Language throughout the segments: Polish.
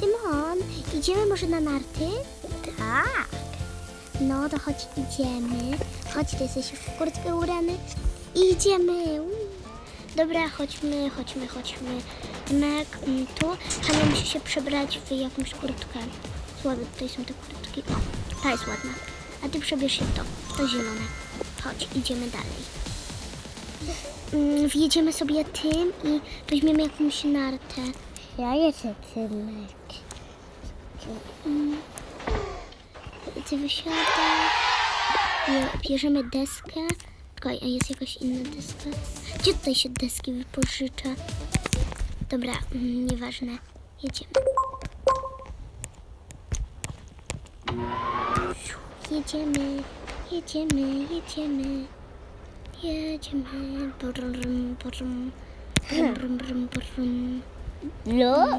Tymon, idziemy może na narty? Tak. No to chodź, idziemy. Chodź, ty jesteś w kurtkę ubrany. Idziemy. Dobra, chodźmy, chodźmy, chodźmy. Tymek, mm, tu. Hania musi się przebrać w jakąś kurtkę. Ładne, tutaj są te kurtki. O, ta jest ładna. A ty przebierz się to, to zielone. Chodź, idziemy dalej. Mm, Wjedziemy sobie tym i weźmiemy jakąś nartę. Ja jestem Tymek. Ty wysiadasz, bie- bierzemy deskę. Czekaj, a jest jakaś inna deska? Gdzie tutaj się deski wypożycza? Dobra, mm, nieważne. Jedziemy. Jedziemy, jedziemy, jedziemy. Jedziemy. Brum, brum. Brum, brum, brum, brum. No.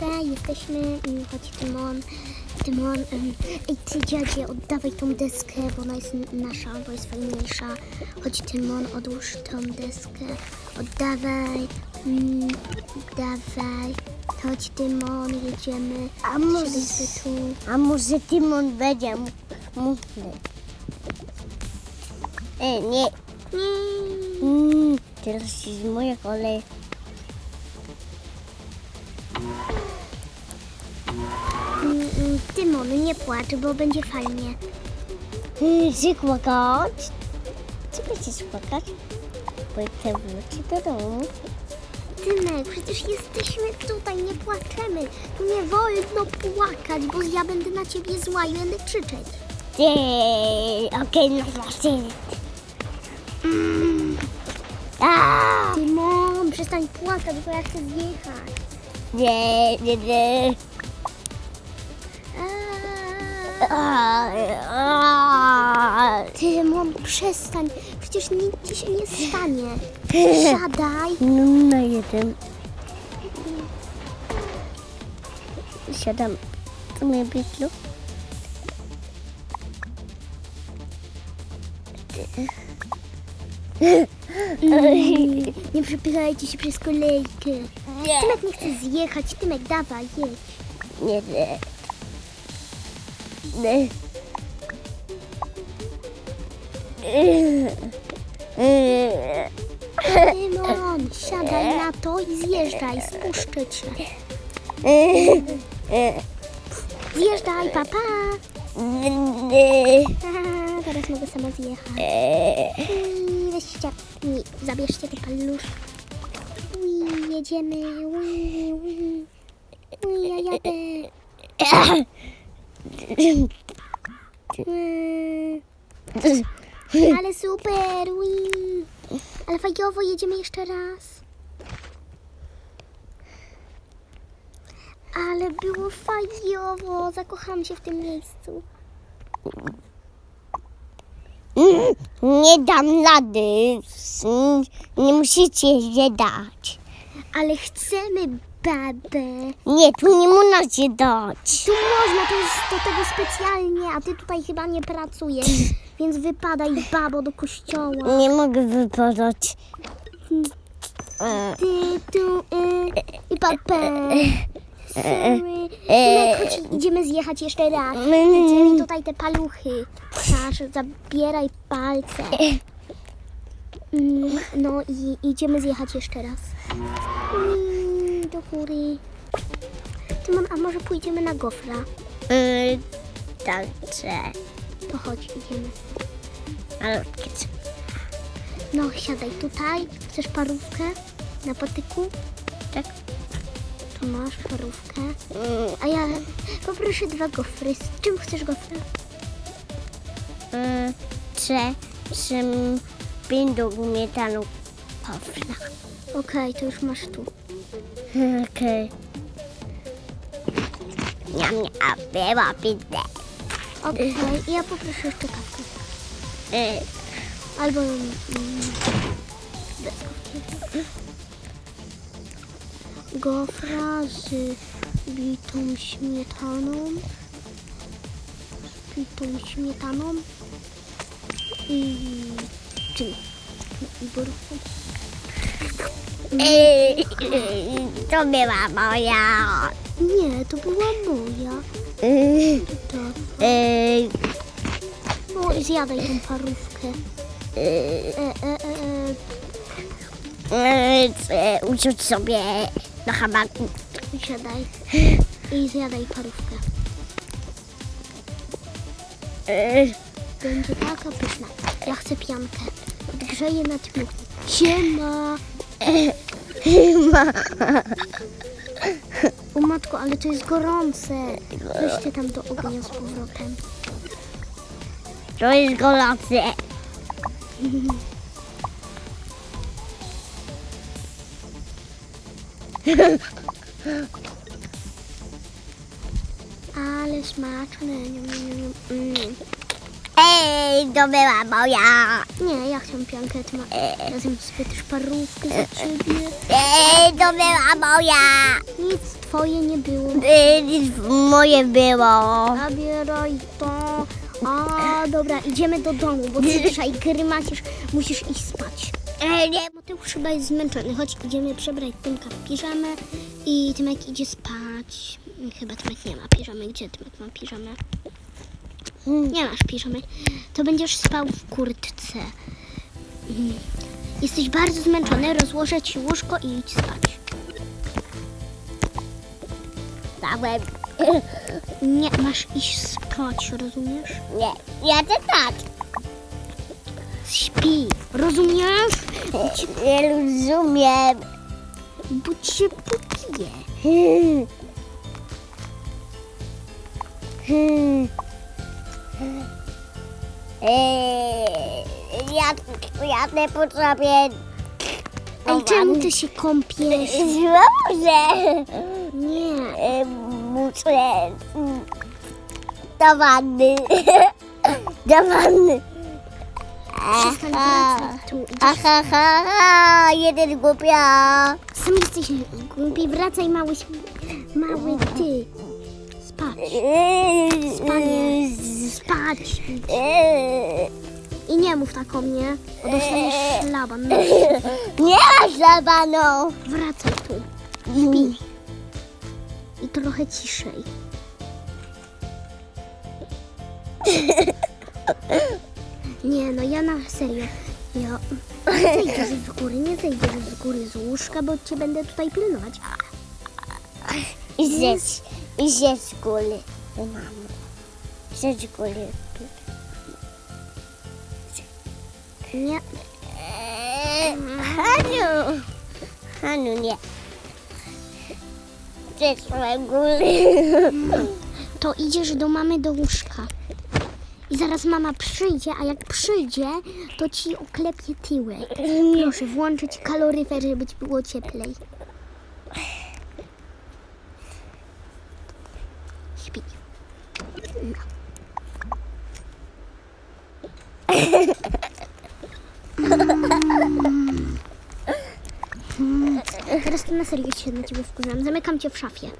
Okej, jesteśmy, mm, chodź Tymon, Tymon, ej ty dziadzie, oddawaj tą deskę, bo ona jest nasza, bo jest fajniejsza. Chodź Tymon, odłóż tą deskę, oddawaj, mm, oddawaj. Chodź Tymon, jedziemy, A może, tu. a może Tymon będzie mocny? E, nie. Nie. Mm, teraz jest moja kolej. Tymon, nie płacz, bo będzie fajnie. Mm, Chcę płakać? Co będziesz płakać? Bo chcę wrócić do domu. Tymek, przecież jesteśmy tutaj, nie płaczemy. Nie wolno płakać, bo ja będę na ciebie zła i będę krzyczeć. Ty, okej, no właśnie. A, Tymon, przestań płakać, bo ja chcę zjechać. nie, nie, nie. A. Tymon, przestań, przecież nic ci się nie stanie. Siadaj. No, na jeden. Siadam w moim bieglu. Mm, nie przepychajcie się przez kolejkę. Nie. Tymek nie chce zjechać. Tymek, dawaj, jedź. Nie, nie. Nie. Tymon, siadaj na to i zjeżdżaj, spuszczę cię. Zjeżdżaj, papa. Aha, teraz mogę sama zjechać. Weźcie, mi, zabierzcie te paluszki. Ui, jedziemy. Ui, ui. Ui, ja jadę. Ale super, ui. Ale fajiowo, jedziemy jeszcze raz. Ale było fajiowo, zakochałam się w tym miejscu. Nie dam rady. Nie musicie się dać. Ale chcemy babę. Nie, tu nie można się dać. Tu można, to jest do tego specjalnie, a ty tutaj chyba nie pracujesz, więc wypadaj babo do kościoła. Nie mogę wypadać. E, Ty tu y, i papę. Sorry. Tymek, chodź, idziemy zjechać jeszcze raz. Chcemy tutaj te paluchy. Masz, zabieraj palce. Mm, No i idziemy zjechać jeszcze raz. Mm, Do góry. Tymon, a może pójdziemy na gofra? e, Dobrze. To chodź, idziemy. Ale No, siadaj tutaj. Chcesz parówkę na patyku? tak. Tu masz parówkę. Mm, A ja poproszę dwa gofry. Z czym chcesz gofry? e, Trze, czym będą śmietaną powna. Okej, to już masz tu. Okej. Niam, niam, była pizza. Okej, ja poproszę jeszcze kawkę. E, Albo mm, bez kawki. Gofra z bitą śmietaną. Z bitą śmietaną. I czym? I borówką. To była moja. Nie, to była moja. Ej, No, zjadaj tą parówkę. E, e, e, e. usiąść sobie na hamaku. Siadaj i zjadaj parówkę. Będzie taka pyszna. Ja chcę piankę. Grzeję na tym. Siema! O matko, ale to jest gorące. Weźcie tam do ognia z powrotem. To jest gorące. Ale smaczne. Mm. Ej, to była moja. Nie, ja chciałam piankę. Ty ma... Ja zjem sobie też parówkę za ciebie. Ej, to była moja. Nic twoje nie było. Ej, nic moje było. Zabieraj to. A, dobra, idziemy do domu, bo ty dzisiaj grymacisz, musisz iść spać. Ej, nie. Mateusz chyba jest zmęczony, chodź idziemy przebrać Tymka w piżamę i Tymek idzie spać. Chyba Tymek nie ma piżamy. Gdzie Tymek ma piżamę? Nie masz piżamy. To będziesz spał w kurtce. Mm. Jesteś bardzo zmęczony, rozłożę ci łóżko i idź spać. Dałem. Nie, masz iść spać, rozumiesz? Nie, ja chcę tak. Śpi, rozumiesz? Nie rozumiem. Bo cię pobije. Hmm. Hmm. Ej, ja, ja nie potrafię. Ej, czemu ty się kąpiesz? Dobrze. Nie. E, Muszę do wanny. Do wanny. Przestań wracać tu. Idziesz, Aha, ha, ha, jeden głupia. sam jesteś głupi. Wracaj, mały, śm- mały ty. Spać. Spanie. Spać. I nie mów tak o mnie, bo dostaniesz szlaban. Nie ma szlabanu. Wracaj tu. Śpi. I trochę ciszej. Nie, no ja na serio. Ja... Nie zejdziesz z góry, nie zejdziesz z góry z łóżka, bo cię będę tutaj pilnować. I zjedz, i zjedz góry. Mamo. Zjedz góry. Nie, Haniu. Haniu, nie. Zjedz góry. to idziesz do mamy do łóżka. I zaraz mama przyjdzie, a jak przyjdzie, to ci oklepie tyłek. Proszę włączyć kaloryfer, żeby ci było cieplej. Śpi. Teraz to na serio się na ciebie wkurzam. Zamykam cię w szafie.